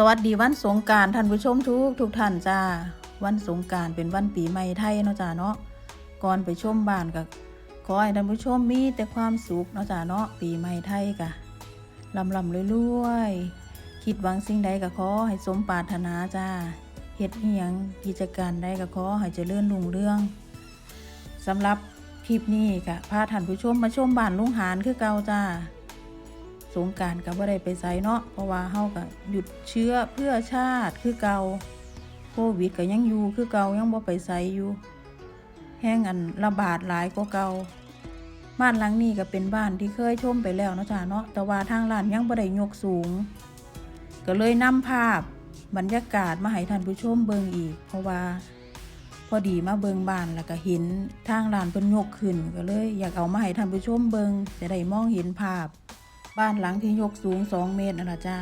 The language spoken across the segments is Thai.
สวัสดีวันสงการท่านผู้ชมทุกทุกท่านจ้า วันสงการเป็นวันปีใหม่ไทยเนาะจ้าเนาะก่อนไปชมบ้านก็ขอให้ท่านผู้ชมมีแต่ความสุขเนาะจ้าเนาะปีใหม่ไทยกะลำลำรวยๆคิดหวังสิ่งใดก็ขอให้สมปรารถนาจ้าเฮ็ดอียงกิจการใดก็ขอให้เจริญรุ่งเรืองสำหรับคลิปนี้ก็พาท่านผู้ชมมาชมบ้านลุงหานคือเก่าจ้า งการก็บ่ได้ไปไสเนาะเพราะว่าเฮาก็หยุดเชื้อเพื่อชาติคือเก่าโควิดก็ยังอยู่คือเก่ายังบ่ไปไสอยู่แห้งอันระบาดหลายกว่าเก่าบ้านหลังนี้ก็เป็นบ้านที่เคยชมไปแล้วเนาะจ้าเนาะแต่ว่าทางร้านยังบ่ได้ยกสูง ก็เลยนำภาพบรรยากาศมาให้ท่านผู้ชมเบิ่งอีก เพราะว่าพอดีมาเบิ่งบ้านแล้วก็เห็นทางร้านเพิ่นยกขึ้น ก็เลยอยากเอามาให้ท่านผู้ชมเบิ่งจะได้มองเห็นภาพ บ้านหลังที่ยกสูง2เมตรนั่นละจ้า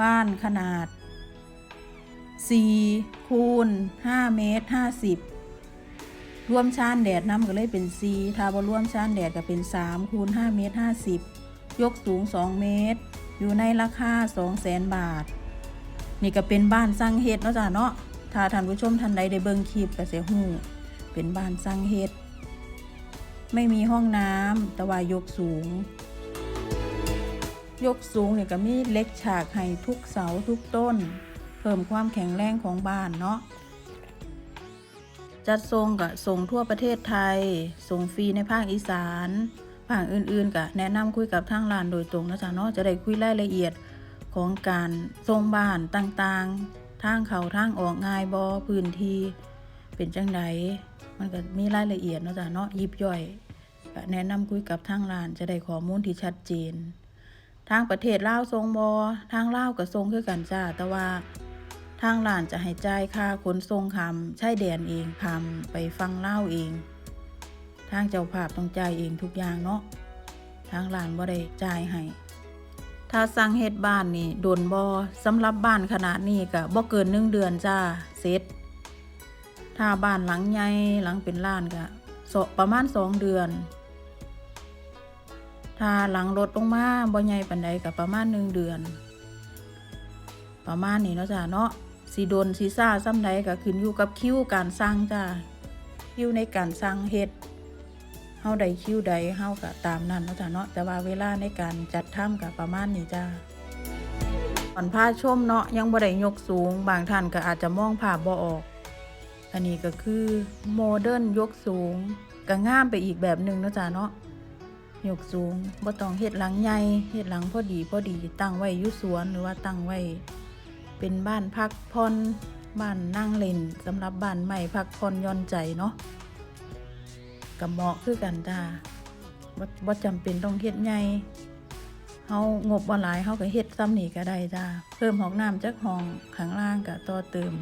บ้านขนาด4คูณ5เมตร50 รวมชานแดดน้ำก็เลยเป็น 4 ถ้าบ่รวมชานแดดก็เป็น3คูณ5เมตร50 ยกสูง 2 เมตร อยู่ในราคา 200,000 บาท นี่ก็เป็นบ้านสร้างเฮ็ดเนาะจ้าเนาะ ถ้าท่านผู้ชมท่านใดได้เบิ่งคลิปก็เสิฮู้เป็นบ้านสร้างเฮ็ด ไม่มีห้องน้ำแต่ว่ายกสูง ยกสูงเนี่ยก็มีเล็กฉากให้ทุกเสาทุกต้น เพิ่มความแข็งแรงของบ้านเนาะจัดทรงกับส่งทั่วประเทศไทย ส่งฟรีในภาคอีสานภาคอื่นๆก็แนะนำคุยกับทางร้านโดยตรงนะจ๊ะเนาะจะได้คุยรายละเอียดของการทรงบ้านต่างๆ ทางเขาทางออกง่ายบอพื้นที่เป็นจังไดมันก็มีรายละเอียดนะจ๊ะเนาะยิบย่อยแนะนำคุยกับทางร้านจะได้ข้อมูลที่ชัดเจน ทางประเทศลาวทรงบอทางลาวก็ทรงคือกันจ้า แต่ว่าทางร้านจะให้จ่ายค่าขนส่งคำใช่แดนเองคำไปฟังเล่าเอง ทางเจ้าภาพต้องจ่ายเองทุกอย่างเนาะทางร้านบ่ได้จ่ายให้ถ้าสั่งเฮ็ดบ้านนี่โดนบอสำหรับบ้านขนาดนี้ก็บ่เกินหนึ่งเดือนจ้าเสร็จ ถ้าบ้านหลังใหญ่หลังเป็นล้านก็ประมาณสองเดือน ถ้าหลังรถลงมาบ่ใหญ่ปานใดกับประมาณหนึ่งเดือน ประมาณนี้เนาะจ้ะเนาะสีโดนสีซ่าซ้ำใดก็ขึ้นอยู่กับคิวการสร้างจ้าคิวในการสร้างเฮ็ดเฮาใดคิวใดเฮาก็ตามนั้นเนาะจ้ะเนาะแต่ว่าเวลาในการจัดทำก็ประมาณนี้จ้าก่อนพาชมเนาะยังบ่ได้ยกสูง บางท่านก็อาจจะมองภาพบ่ออก อันนี้ก็คือโมเดิร์นยกสูงก็งามไปอีกแบบหนึ่งเนาะจ้ะเนาะ ยกสูงบ่ต้องเฮ็ดหลังใหญ่เฮ็ดหลังพอดีพอดีตั้งไว้อยู่สวนหรือว่าตั้งไว้ เป็นบ้านพักผ่อนบ้านนั่งเล่นสำหรับบ้านใหม่พักผ่อนย่อนใจเนาะก็เหมาะคือกันจ้าบ่บ่จำเป็นต้องเฮ็ดใหญ่เฮางบบ่หลายเฮาก็เฮ็ดซ้ำนี่ก็ได้จ้าเพิ่มห้องน้ำจักห้องข้างล่างก็ต่อเติม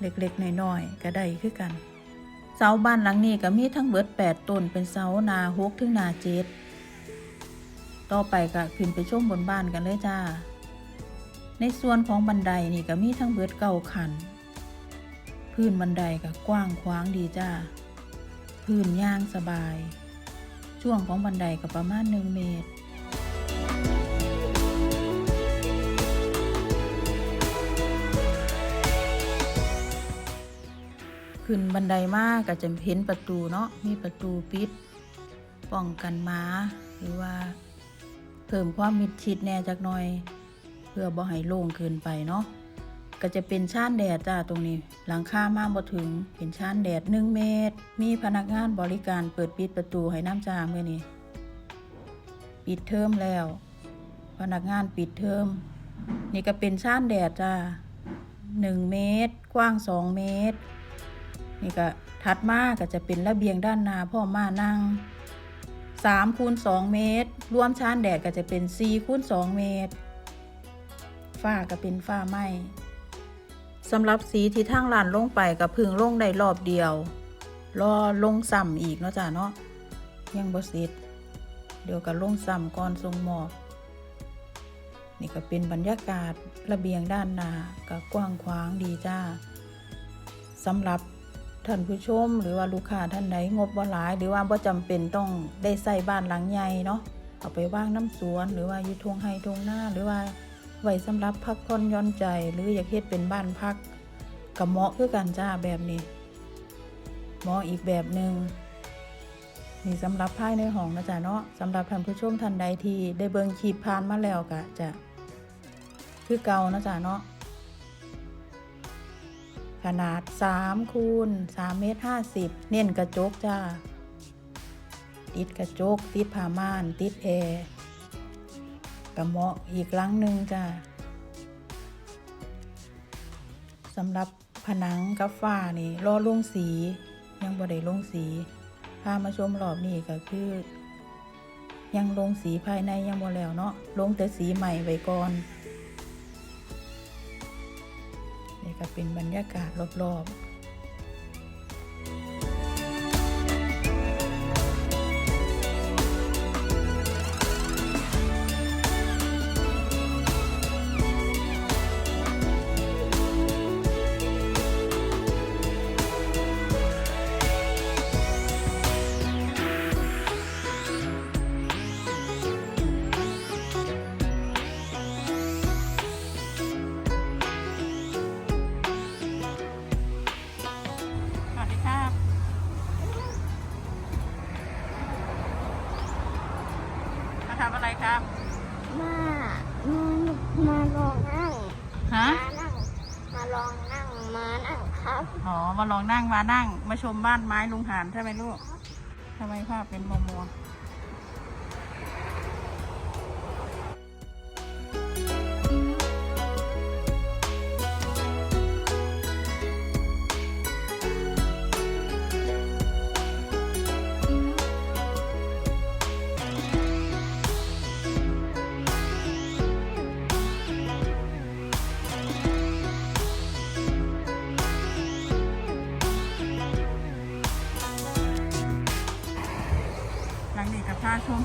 เล็กๆน้อยๆก็ได้คือกัน เสาบ้านหลังนี้ก็มีทั้งเบิดแปดต้นเป็นเสานาหกถึงนาเจ็ดต่อไปก็ขึ้นไปชมบนบ้านกันเลยจ้า ในส่วนของบันไดนี่ก็มีทั้งเบิดเก้าขัน พื้นบันไดก็กว้างขวางดีจ้า พื้นย่างสบาย ช่วงของบันไดก็ประมาณหนึ่งเมตร ขึ้นบันไดมากก็จะเห็นประตูเนาะมีประตูปิดป้องกันหมาหรือว่า เพิ่มความมิดชิดแน่จักหน่อย เพื่อบ่ให้โล่งเกินไปเนาะก็จะเป็นชานแดดจ้าตรงนี้ หลังคามาบ่ถึงเป็นชานแดดหนึ่งเมตร มีพนักงานบริการเปิดปิดประตูให้น้ำจาเมื่อนี้ปิดเทอมแล้ว พนักงานปิดเทอมนี่ก็เป็นชานแดดจ้าหนึ่งเมตร กว้างสองเมตร นี่ก็ถัดมาก็จะเป็นระเบียงด้านหน้าพ่อมานั่ง3คูณ2เมตร รวมชานแดดก็จะเป็น4คูณ2เมตร ฝ้าก็เป็นฝ้าไหม้สำหรับสีที่ทางร้านลงไปก็เพึ่งลงได้รอบเดียว รอลงซ้ำอีกเนาะจ้ะเนาะยังบ่เสร็จเดี๋ยวก็ลงซ้ำก่อนทรงหมอกนี่ก็เป็นบรรยากาศระเบียงด้านหน้าก็กว้างขวางดีจ้าสำหรับ ท่านผู้ชมหรือว่าลูกค้าท่านไหนงบบ่หลาย หรือว่าบ่จำเป็นต้องได้ใส่บ้านหลังใหญ่เนาะเอาไปว่างน้ำสวน หรือว่าอยู่ทงไฮทงหน้า หรือว่าไว้สำหรับพักผ่อนย่อนใจ หรืออยากเฮ็ดเป็นบ้านพักก็เหมาะคือกันจ้าแบบนี้เหมาะอีกแบบหนึง่งนี่สำหรับภายในห้องนะจ๊ะเนาะสำหรับท่านผู้ชมท่านใดที่ได้เบิ่งคลิปผ่านมาแล้วก็จะคือเก่านะจ๊ะเนาะ ขนาด3คูณ3เมตร50 เน้นกระจกจ้า ติดกระจก ติดผ้าม่าน ติดแอร์กระเหมาะอีกหลังหนึ่งจ้าสำหรับผนังกับฝ้านี่รอลงสี ยังบ่ได้ลงสีพามาชมรอบนี้ก็คือ ยังลงสีภายในยังบ่แล้วเนาะลงแต่สีใหม่ไว้ก่อน ก็เป็นบรรยากาศรอบๆ ครับมามามาลองนั่งฮะ มานั่ง มาลองนั่ง มานั่งครับอ๋อ มาลองนั่งมานั่ง มาชมบ้านไม้ลุงหานใช่ไหมลูกทำไมภาพเป็นมัวมัว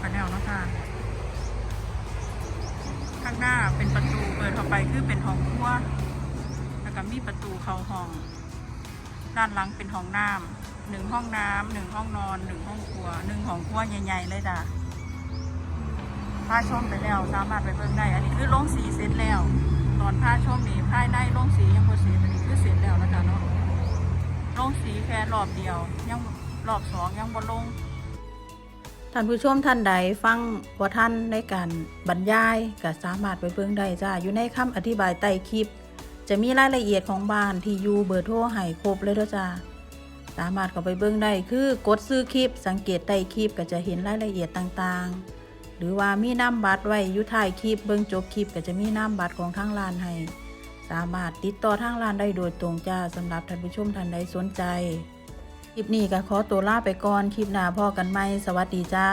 กันแล้วเนาะคะข้างหน้าเป็นประตูเปิดเข้าไปคือเป็นห้องครัว แล้วก็มีประตูเข้าห้อง ด้านหลังเป็นห้องน้ำหนึ่งห้องน้ำหนึ่งห้องนอนหนึ่งห้องครัวหนึ่งห้องครัวใหญ่ๆเลยจ้ะผ้าชมไปแล้วสามารถไปเบิ่งได้อันนี้คือลงสีเสร็จแล้ว ตอนผ้าชมนี่ภายในลงสียังบ่เสร็จอันนี้คือเสร็จแล้วนะจ๊ะเนาะลงสีแค่รอบเดียว ยังรอบสองยังบ่ลง ท่านผู้ชมท่านใดฟังว่าท่านในการบรรยายก็สามารถไปเบิ่งได้จ้าอยู่ในคำอธิบายใต้คลิป จะมีรายละเอียดของบ้านที่อยู่เบอร์โทรให้ครบเลยเด้อจ้าสามารถเข้าไปเบิ่งได้คือกดซื้อคลิป สังเกตใต้คลิปก็จะเห็นรายละเอียดต่างๆ หรือว่ามีน้ำบัตรไว้อยู่ท้ายคลิปเบิ่งจบคลิปก็จะมีน้ำบัตรของทางร้านให้สามารถติดต่อทางร้านได้โดยตรงจ้าสำหรับท่านผู้ชมท่านใดสนใจ คลิปนี้ก็ขอตัวลาไปก่อน คลิปหน้าพ่อกันไหมสวัสดีจ้า